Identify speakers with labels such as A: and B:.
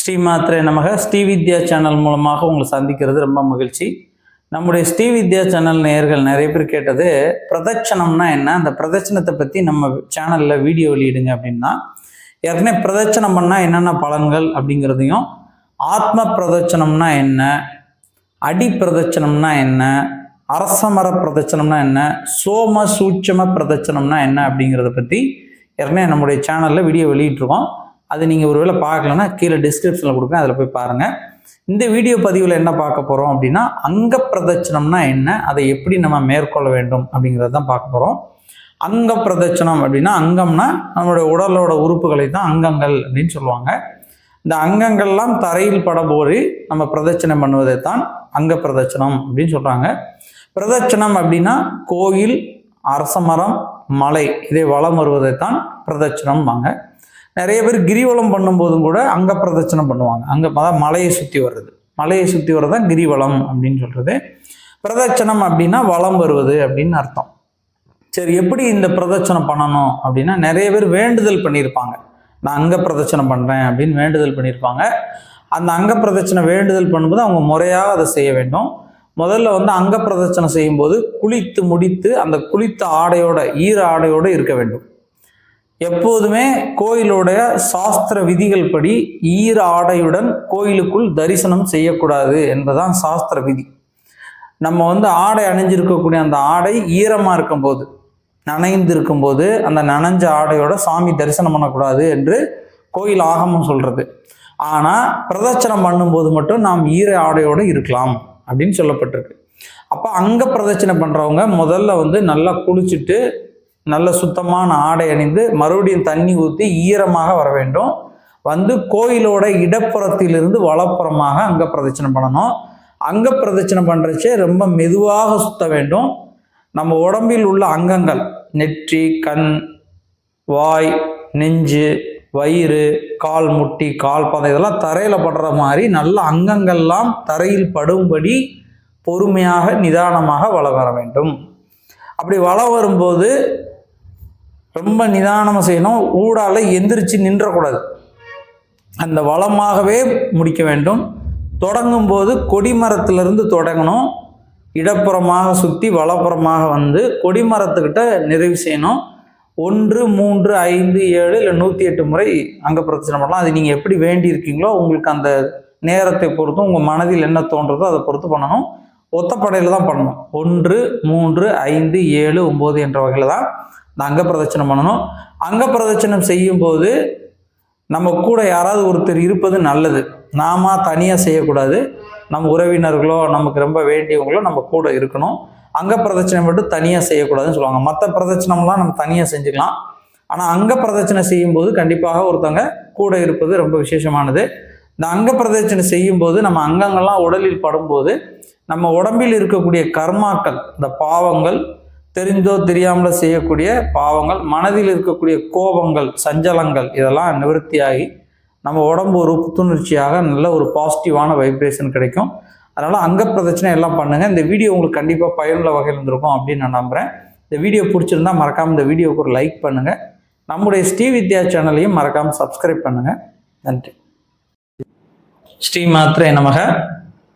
A: ஸ்ரீமாத்ரே நமக. ஸ்ரீவித்யா சேனல் மூலமாக உங்களை சந்திக்கிறது ரொம்ப மகிழ்ச்சி. நம்முடைய ஸ்ரீ வித்யா சேனல் நேயர்கள் நிறைய பேர் கேட்டது பிரதட்சணம்னா என்ன? அந்த பிரதட்சணத்தை பற்றி நம்ம சேனலில் வீடியோ வெளியிடுங்க அப்படின்னா ஏற்கனவே பிரதட்சணம் பண்ணால் என்னென்ன பலன்கள் அப்படிங்கிறதையும் ஆத்ம பிரதட்சணம்னா என்ன? அடி பிரதட்சணம்னா என்ன? அரசமர பிரதட்சணம்னா என்ன? சோம சூட்சம பிரதட்சணம்னா என்ன அப்படிங்கிறத பற்றி ஏற்கனவே நம்முடைய சேனலில் வீடியோ வெளியிட்டிருக்கோம். அது நீங்கள் ஒருவேளை பார்க்கலன்னா கீழே டிஸ்கிரிப்ஷனில் கொடுக்குறேன் அதில் போய் பாருங்கள் இந்த வீடியோ பதிவில் என்ன பார்க்க போகிறோம் அப்படின்னா அங்க பிரதட்சணம்னா என்ன அதை எப்படி நம்ம மேற்கொள்ள வேண்டும் அப்படிங்கிறத தான் பார்க்க போகிறோம் அங்க பிரதட்சணம் அப்படின்னா அங்கம்னா நம்மளுடைய உடலோட உறுப்புகளை தான் அங்கங்கள் அப்படின்னு சொல்லுவாங்க. இந்த அங்கங்கள்லாம் தரையில் படபோரி நம்ம பிரதட்சணம் பண்ணுவதை தான் அங்க பிரதட்சணம் அப்படின்னு சொல்கிறாங்க பிரதட்சணம் அப்படின்னா கோயில் அரசமரம் மலை இதை வலம் வருவதைத்தான் தான் பிரதட்சணம்பாங்க. நிறைய பேர் கிரிவலம் பண்ணும்போதும் கூட அங்க பிரதட்சணம் பண்ணுவாங்க. அங்கே அதான் மலையை சுற்றி வர்றது. மலையை சுற்றி வர்றது தான் கிரிவலம் அப்படின்னு சொல்கிறது பிரதட்சணம் அப்படின்னா வலம் வருவது அப்படின்னு அர்த்தம். சரி எப்படி இந்த பிரதட்சணம் பண்ணணும் அப்படின்னா நிறைய பேர் வேண்டுதல் பண்ணியிருப்பாங்க. நான் அங்க பிரதட்சணம் பண்ணுறேன் அப்படின்னு வேண்டுதல் பண்ணியிருப்பாங்க. அந்த அங்க பிரதட்சணை வேண்டுதல் பண்ணும்போது அவங்க முறையாக அதை செய்ய வேண்டும். முதல்ல வந்து அங்க பிரதட்சணை செய்யும்போது குளித்து முடித்து அந்த குளித்த ஆடையோட ஈர ஆடையோடு இருக்க வேண்டும். எப்போதுமே கோயிலுடைய சாஸ்திர விதிகள் படி ஈர ஆடையுடன் கோயிலுக்குள் தரிசனம் செய்யக்கூடாது என்பதுதான் சாஸ்திர விதி. நம்ம வந்து ஆடை அணிஞ்சிருக்கக்கூடிய அந்த ஆடை ஈரமாக இருக்கும்போது நனைந்து இருக்கும்போது அந்த நனைஞ்ச ஆடையோட சாமி தரிசனம் பண்ணக்கூடாது என்று கோயில் ஆகமம் சொல்றது. ஆனால் பிரதட்சணம் பண்ணும்போது மட்டும் நாம் ஈர ஆடையோடு இருக்கலாம் அப்படின்னு சொல்லப்பட்டிருக்கு. அப்போ அங்கே பிரதட்சணை பண்ணுறவங்க முதல்ல வந்து நல்லா குளிச்சுட்டு நல்ல சுத்தமான ஆடை அணிந்து மறுபடியும் தண்ணி ஊற்றி ஈரமாக வர வேண்டும். வந்து கோயிலோட இடப்புறத்திலிருந்து வலப்புறமாக அங்க பிரதட்சணம் பண்ணணும். அங்க பிரதட்சணம் பண்ணுறச்சே ரொம்ப மெதுவாக சுத்த வேண்டும். நம்ம உடம்பில் உள்ள அங்கங்கள் நெற்றி கண் வாய் நெஞ்சு வயிறு கால் முட்டி கால் பதம் இதெல்லாம் தரையில் படுற மாதிரி நல்ல அங்கங்கள்லாம் தரையில் படும்படி பொறுமையாக நிதானமாக வள வர வேண்டும். அப்படி வள வரும்போது ரொம்ப நிதானமாக செய்யணும். ஊடால எந்திரிச்சு நின்றக்கூடாது. அந்த வளமாகவே முடிக்க வேண்டும். தொடங்கும் போது கொடிமரத்திலிருந்து தொடங்கணும். இடப்புறமாக சுற்றி வலப்புறமாக வந்து கொடிமரத்துக்கிட்ட நிறைவு செய்யணும். ஒன்று மூன்று ஐந்து ஏழு இல்லை நூற்றி எட்டு முறை அங்கே பிரச்சனை பண்ணலாம். அது நீங்கள் எப்படி வேண்டி இருக்கீங்களோ உங்களுக்கு அந்த நேரத்தை பொறுத்தும் உங்கள் மனதில் என்ன தோன்றதோ அதை பொறுத்து பண்ணணும். ஒத்தப்படையில் தான் பண்ணணும். ஒன்று மூன்று ஐந்து ஏழு ஒம்பது என்ற வகையில் தான் இந்த அங்க பிரதட்சணம் பண்ணணும். அங்க பிரதட்சணம் செய்யும்போது நம்ம கூட யாராவது ஒருத்தர் இருப்பது நல்லது. நாம தனியாக செய்யக்கூடாது. நம்ம உறவினர்களோ நமக்கு ரொம்ப வேண்டியவங்களோ நம்ம கூட இருக்கணும். அங்க பிரதட்சணை மட்டும் தனியாக செய்யக்கூடாதுன்னு சொல்லுவாங்க. மற்ற பிரதட்சணம்லாம் நம்ம தனியாக செஞ்சுக்கலாம். ஆனால் அங்க பிரதட்சணை செய்யும்போது கண்டிப்பாக ஒருத்தவங்க கூட இருப்பது ரொம்ப விசேஷமானது. இந்த அங்க பிரதட்சணை செய்யும்போது நம்ம அங்கங்கள்லாம் உடலில் படும்போது நம்ம உடம்பில் இருக்கக்கூடிய கர்மாக்கள் இந்த பாவங்கள் தெரிஞ்சோ தெரியாமலோ செய்யக்கூடிய பாவங்கள் மனதில் இருக்கக்கூடிய கோபங்கள் சஞ்சலங்கள் இதெல்லாம் நிவர்த்தியாகி நம்ம உடம்பு ஒரு புத்துணர்ச்சியாக நல்ல ஒரு பாசிட்டிவான வைப்ரேஷன் கிடைக்கும். அதனால் அங்க பிரதட்சணை எல்லாம் பண்ணுங்கள் இந்த வீடியோ உங்களுக்கு கண்டிப்பாக பயனுள்ள வகையில் இருந்திருக்கும் அப்படின்னு நான் நம்புகிறேன் இந்த வீடியோ பிடிச்சிருந்தா மறக்காமல் இந்த வீடியோவுக்கு ஒரு லைக் பண்ணுங்கள் நம்முடைய ஸ்ரீ வித்யா சேனலையும் மறக்காமல் சப்ஸ்கிரைப் பண்ணுங்கள் நன்றி. ஸ்ரீ மாத்திரை நமக.